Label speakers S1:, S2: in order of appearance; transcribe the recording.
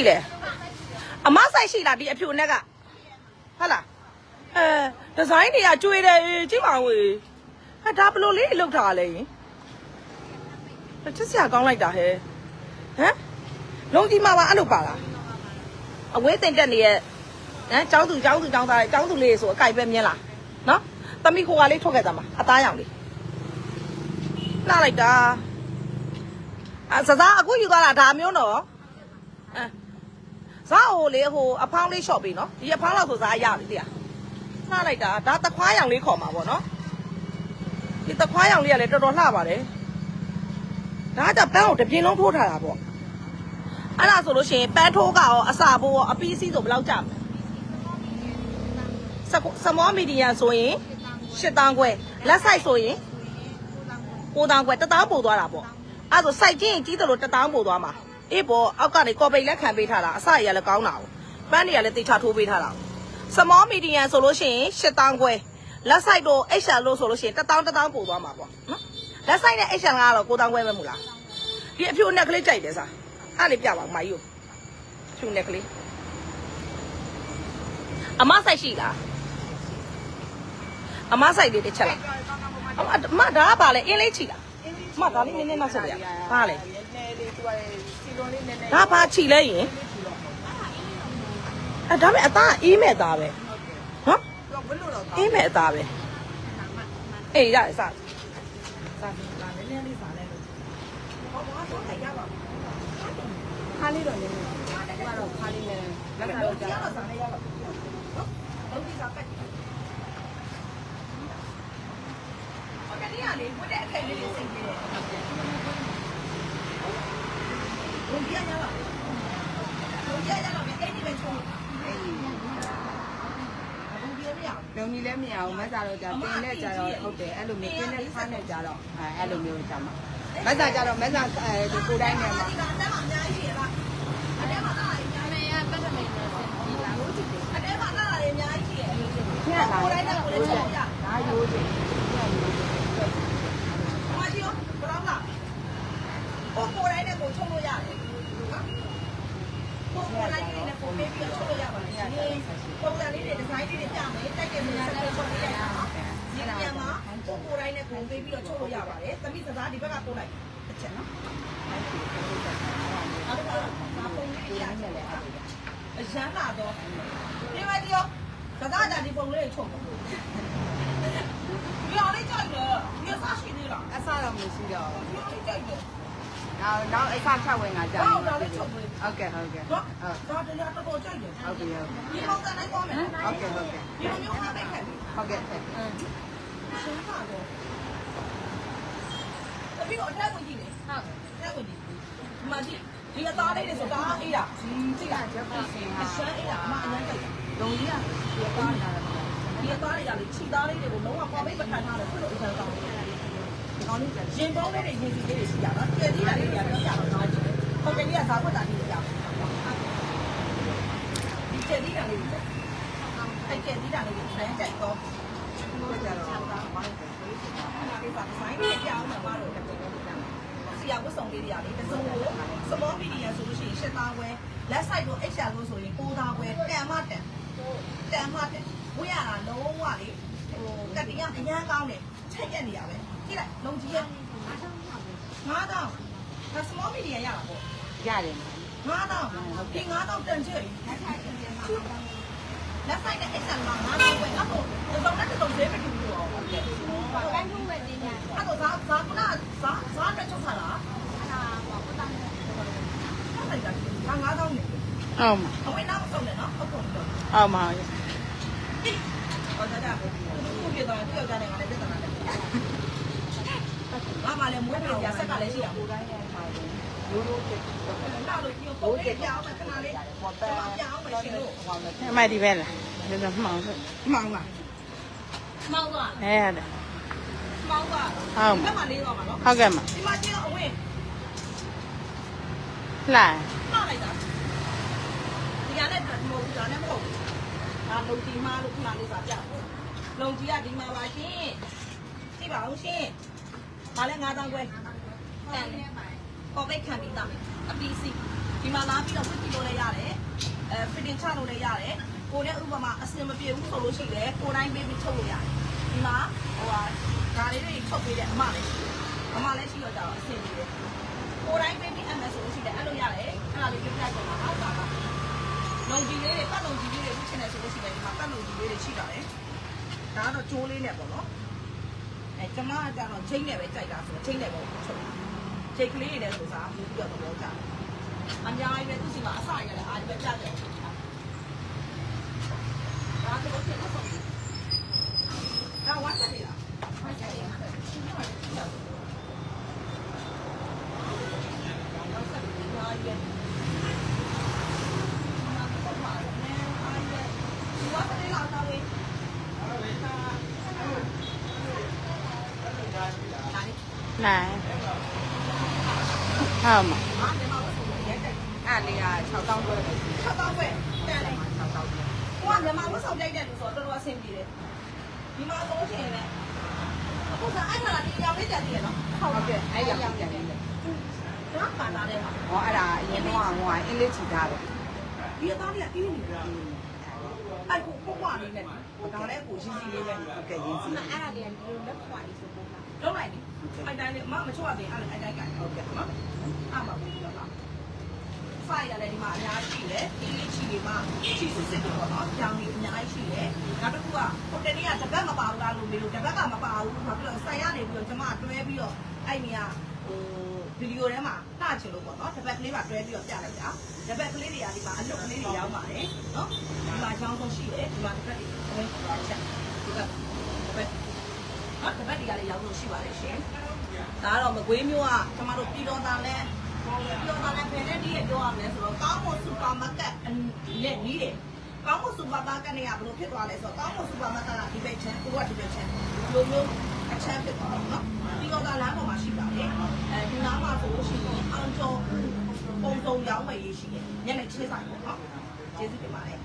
S1: ရှိလဲအမဆိုင်ရှိလားဒီအဖြူနဲ့ကဟုတ်လားအဲဒီဇိုင်းတွေကကျွေးတယ်ကြည့်ပါဦးဟဲ့ဒါဘလို့လေးလောက်ထားလဲယင်ချစ်စရာကောင်းလိုက်တာဟဲ့ဟမ်လုံးကြီးမှာပါအဲ့လိုပါလားအဝေးတင်တက်နေရဲ့ဟမ်ကျောင်းသူကျောင်းသူကျောင်းသားကျောင်းသူလေးဆိုအကြိုက်ပဲမြင်လားနော်တမိခိုကလေးထွက်ခဲ့တာမှာအသားရောင်လေးလှလိုက်တာအစစားအခုယူသွားတာဒါမျိုးနော်အဲ ဇာဟိုလေဟိုအဖောင်းလေးရှော့ပေးနော်ဒီအဖောင်းလောက်ဆိုဇာရပြီတရားလှလိုက်တာဒါတခွားရောင်လေးခေါ်မှာပေါ့နော်ဒီတခွားရောင်လေးကလည်းတော်တော်လှပါတယ်ဒါကကြပန်းကိုတစ်ပြင်းလုံးထိုးထားတာပေါ့အဲ့ဒါဆိုလို့ရှိရင်ပန်းထိုးကရောအစာဘိုးရောအပီးစီးဆိုဘယ်လောက်ကြမလဲစကစမောမီဒီယာဆိုရင်၈တန်းခွဲလက်ဆိုင်ဆိုရင်9တန်းခွဲတစ်တောင်းပို့သွားတာပေါ့အဲ့ဒါဆိုစိုက်ချင်းကြီးတယ်လို့တစ်တောင်းပို့သွားမှာ အေးပေါ့အောက်ကနေကော်ပိတ်လက်ခံပေးထားတာအစရလည်းကောင်းတာ哦ပန်းတွေကလည်းတေချာထိုးပေးထားတာစမောမီဒီယာဆိုလို့ရှိရင်၈တန်းခွဲလက်ဆိုင်တို့ HR လို့ဆိုလို့ရှိရင်တစ်တောင်းတစ်တောင်းပို့သွားမှာပေါ့နော်လက်ဆိုင်နဲ့ HR ကတော့9တန်းခွဲပဲမို့လားဒီအဖြူနဲ့ကလေးကြိုက်တယ်စားအဲ့လေပြပါမိုင်းယူဖြူနဲ့ကလေးအမဆိုင်ရှိလားအမဆိုင်လေးတစ်ချက်လားအမအမဒါကပါလေအင်းလေးချီလားအမဒါလေးနည်းနည်းနောက်ဆက်ရပါလေ
S2: နည်းနည်းလေးသူကစီလွန်လေးနည်းနည်း
S1: ဒါပါချီလဲရင်အဲဒါမဲ့အသားအေးမဲ့သားပဲဟမ်
S2: သူကဘလို့တော့
S1: အေးမဲ့အသားပဲအေးရစစား
S2: စားလာနည်းနည်းလေးစားလဲလို့ခါလေးတော့နည်းနည်းသူကတော့ခါလေးနဲ့လက်ခါတော့ကြာ
S1: စားနေရပါဘူးနော်လုံးဒီစားပက်ဟိုတည်းကလေဝတ်တဲ့အခိုင်လေးလေးစိတ်ကြီးတယ် ဘုံပြရရပါဘုံပြရရတော့အဲ့ဒီပဲချုံ
S2: အေး
S1: ဘုံပြရရအောင်
S2: လုံကြီးလည်းမရအောင်မဆာတော့ကြာတင်းနဲ့ကြာတော့ဟုတ်တယ်အဲ့လိုမျိုးတင်းနဲ့ခါနဲ့ကြာတော့အဲအဲ့လိုမျိုးကြာမှာမဆာကြာတော့မဆာအဲဒီကိုတိုင်းနဲ့မှာ
S1: ဒီကအတက်မှာအများကြီးရှိရလားအတက်မှာလာရင်အများကြီးအတက်မှာလာရင်အများကြီးရှိရ
S2: ညက်လာ
S1: ကိုယ်တိုင်းကကိုယ်လည်းချုပ်ရ
S2: ဒါရိုးတယ် ။
S1: ဘာကြီးရောဘယ်တော့မှကိုကိုယ်တိုင်းနဲ့ကိုချုပ်လို့ရတယ်။နော်။ကို ကိုယ်တိုင်းနဲ့ကိုပေးပြီးချုပ်လို့ရပါတယ်။ဒီပုံစံလေးတွေဒီဇိုင်းလေးတွေပြမယ်။တိုက်တဲ့နေရာဆက်ချုပ်လို့ရတာနော်။ဒီနေရာမှာကိုကိုယ်တိုင်းနဲ့ကိုပေးပြီးတော့ချုပ်လို့ရပါတယ်။သမီးစကားဒီဘက်ကပို့လိုက်တစ်ချက်နော်။အဲ့ဒါကဘာပုံလေးတွေရတယ်လဲ။အရန်လာတော့ဒီမကြီးရောစကားကြဒီပုံလေးချုပ်တယ်။ဒီအောင်လေးကြိုက်တယ်။ဒီစားရှိသေးလား
S2: အဆတော့မရှိတော့။
S1: ဒီအောင်လေးကြိုက်တယ်
S2: နောက်နောက်အိတ်ခါချက်ဝင်ကကြာ
S1: ဟုတ်တယ်လေချုပ်ပေး
S2: ဟုတ်ကဲ့ဟုတ်ကဲ့
S1: နော်
S2: ဟုတ်
S1: ဒါတရားတော်တော်ကြိုက်တယ်
S2: ဟုတ်ပြီဟုတ်
S1: ဒီပုံစံနဲ့သွားမယ်နော်
S2: ဟုတ်ကဲ့ဟုတ်ကဲ့
S1: ဒီလိုမျိုးအားပေးခဲ့ပြီ
S2: ဟုတ်ကဲ့ဆက်
S1: အင်းရှင်းပါတော့တပီတော့အထက်ကိုကြည့်လေဟုတ်အထက်ကိုကြည့်ဒီမှာကြည့်ဒီအသားလေးတွေဆိုတာအေးရဒီကြည့်ရ
S2: ချက်ပြစင်
S1: အ
S2: ဟာ
S1: ရှမ်းအေးရအမအញ្ញမ်းကြိုက်တယ်
S2: လုံကြီးကဒီပါနေတာလေ
S1: ဒီအသားတွေကလေခြိသားလေးတွေကိုလုံးဝပေါ်ပိတ်ပထန်ထားတယ်ဆိုတော့အထက်ကောင်းတယ်
S2: ဒီကောင်းလေးကျ
S1: ရင်ပေါင်းလေးတွေရင်စီလေးတွေရှိရနော်ကြည်ကြီးတာလေးတွေကပြရတော့နော်ဟုတ်ကဲ့ဒီကဇာခွက်တာလေးတွေရဒီကြည်ကြီးတာလေးတွေ အဲ့ကြည်ကြီးတာလေးတွေဆန်းကြိုက်တော့
S2: တော့ကြတော့ဘာလဲ
S1: ဒီပါဆိုင်လေးကြောင်းမှာပါတော့ဆရာဝတ်ဆောင်လေးတွေရလေတစုံကိုစမောမီဒီယာဆိုလို့ရှိရင်ရှစ်သားခွဲလက်ဆိုင်တို့ HR လို့ဆိုရင်9သားခွဲတန်မတန်တန်မတန်ဝေးရတာလုံးဝလေဟိုကတိယအရန်ကောင်းတယ်ချက်ရက်နေရပဲကြည့်လိုက်လုံကြီးရဲ့9000ဒါစမောမီဒီယာရတာပေါ့
S2: ရတယ်
S1: 9000ဒီ9000တန်ချက်လက် ဆိုင်နဲ့ ရိုးရိုးချက်ချက်တော့လာလို့ဒီကိုပုံပြအောင်မခဏလေးပေါ်ပ
S2: န်းပြ
S1: အောင်မရှင်လို့
S2: ဟောင်းနေ
S3: အမဒီပဲလားဒါဆိုမှောင်ဆို
S1: မှောင်လား
S4: မှောင်ပါ
S3: အဲဟုတ်တယ်
S1: မှောင်ပါ
S3: ဟုတ်
S1: ကဲ့မလေးတော့မှာနော်
S3: ဟုတ်ကဲ့မ
S1: ဒီမှာကျင်းအဝင်
S3: လာ
S1: မှောင်လိုက်တာဒီကနေ့တော့မဟုတ်ဘူးဒါနဲ့မဟုတ်ဘူးဒါလုံတီမားလို့ခဏလေးပါပြလုံတီကဒီမှာပါရှင်ကြည့်ပါဦးရှင်ဒါလည်း9000ကျွဲတန်တယ် ပေါ်ပိတ်ခံပြီးသားအပီးစီဒီမှာလာပြီးတော့ဝစ်ပြီးလို့လည်းရတယ် fitting ချလို့လည်းရတယ်ကိုနဲ့ဥပမာအစင်မပြေဘူးဆိုလို့ရှိတယ်ကိုတိုင်းပေးပြီးချုပ်လို့ရတယ်ဒီမှာဟိုဟာဒါလေးတွေချုပ်ပေးတဲ့အမလည်းရှိတယ်အမလည်းရှိတော့ကြတော့အစင်ပြေတယ်ကိုတိုင်းပေးပြီးအမယ်ဆိုလို့ရှိတယ်အဲ့လိုရတယ်အဲ့ဒါလေးပြပြကြပါအောက်ကပါလုံကြီးလေးတွေပတ်လုံကြီးလေးတွေဝှချင်တယ်ဆိုလို့ရှိတယ်ဒီမှာပတ်လုံကြီးလေးတွေရှိပါတယ်ဒါကတော့ကျိုးလေးနဲ့ပေါ့နော်အဲကျမကကြတော့ချင်းနဲ့ပဲကြိုက်တာဆိုတော့ချင်းနဲ့ပဲချုပ် ချိန်ကလေးတွေနဲ့ဆိုစားပြီးတော့တော့ကြတယ်အများကြီးပဲသူစီမှာအစရတယ်အားဒီပဲပြတ်တယ်ဒါတော့ဖြစ်တော့ဆုံးဒါဝတ်တယ်လားဝတ်တယ်လားဝတ် ဟုတ်မှာဟာဒီမှာဆိုရက်တက်
S2: အဲ့လေးက6000ကျွဲ
S1: 6000ကျွဲတန်လိုက်မှာ
S2: 6000ကျွဲ
S1: ကိုကမြန်မာဝတ်ဆောင်ပြိုက်တဲ့လူဆိုတော့တော်တော်အဆင်ပြေတယ်ဒီမှာသုံးချင်တယ်အခုကအဲ့ဒါဒီရောင်လေးတက်တယ်နော်
S2: ဟုတ်ကဲ့အဲ့ရောင်လေးတက်တယ်
S1: နော်ပါလာတယ်
S2: ဟောအဲ့ဒါအရင်ကဟိုကအင်္ဂလိပ်ချီထားတယ်
S1: ဒီအသားလေးကပြင်းနေတာအဲ့ကိုကိုကွာလေးနဲ့ဒါလည်းကိုရင်းစီလေးပဲ
S2: ဟုတ်ကဲ့ရင်းစီ
S4: အဲ့ဒါလေးကဒီလိုလက်ခွာလေးဆိုပုံလား
S1: လုံးလိုက်ပြီအဲ့ တိုင်းလေးမမချို့ရတယ်အဲ့အဲ့တိုင်းကဟုတ်ကဲ့နော်အမှဘူးတော့လားဖိုင်ရတယ်ဒီမှာအများကြီးရှိတယ်ဒီလေးချီတွေမှာချီစစ်စစ်တွေပေါ့နော်ကြောင်တွေအများကြီးရှိတယ်နောက်တစ်ခုကဟိုတနေ့ကတပတ်မပါဘူးလားလို့မေးလို့တပတ်ကမပါဘူးဘာဖြစ်လို့ဆိုင်ရနေပြီးတော့ကျမတွဲပြီးတော့အဲ့နေကဟိုဗီဒီယိုထဲမှာနှာချင်လို့ပေါ့နော်တပတ်ကလေးပါတွဲပြီးတော့ပြလိုက်တာတပတ်ကလေးတွေကဒီမှာအလုပ်ကလေးတွေရောက်ပါတယ်နော်ဒီမှာချောင်းဆုံးရှိတယ်ဒီမှာတစ်ပတ်တွေအမေချက်ဒီကတပတ်နော်တပတ်တွေကလည်းရောက်လို့ရှိပါတယ်ရှင် ဒါကတော့မကွေးမျိုးကကျမတို့ပြည်တော်သားလဲပြည်တော်သားလဲဖယ်တဲ့ဒီရပြောရမယ်ဆိုတော့ကောင်းမွန်စူပါမားကတ်နဲ့နီးတယ်ကောင်းမွန်စူပါမားကတ်နဲ့ကဘယ်လိုဖြစ်သွားလဲဆိုတော့ကောင်းမွန်စူပါမားကတ်ကဒီဘက်ချမ်းကိုကဒီဘက်ချမ်းဒီလိုမျိုးအချမ်းဖြစ်သွားတယ်နော်ပြည်တော်သားလမ်းပေါ်မှာရှိပါတယ်အဲဒီနားမှာဆိုလို့ရှိရင်အောင်ကျော်ပုံစုံရောင်းဝယ်ရေးရှိတယ်ညနေ6ဆိုင်ပေါ့နော်ကျေးဇူးတင်ပါတယ်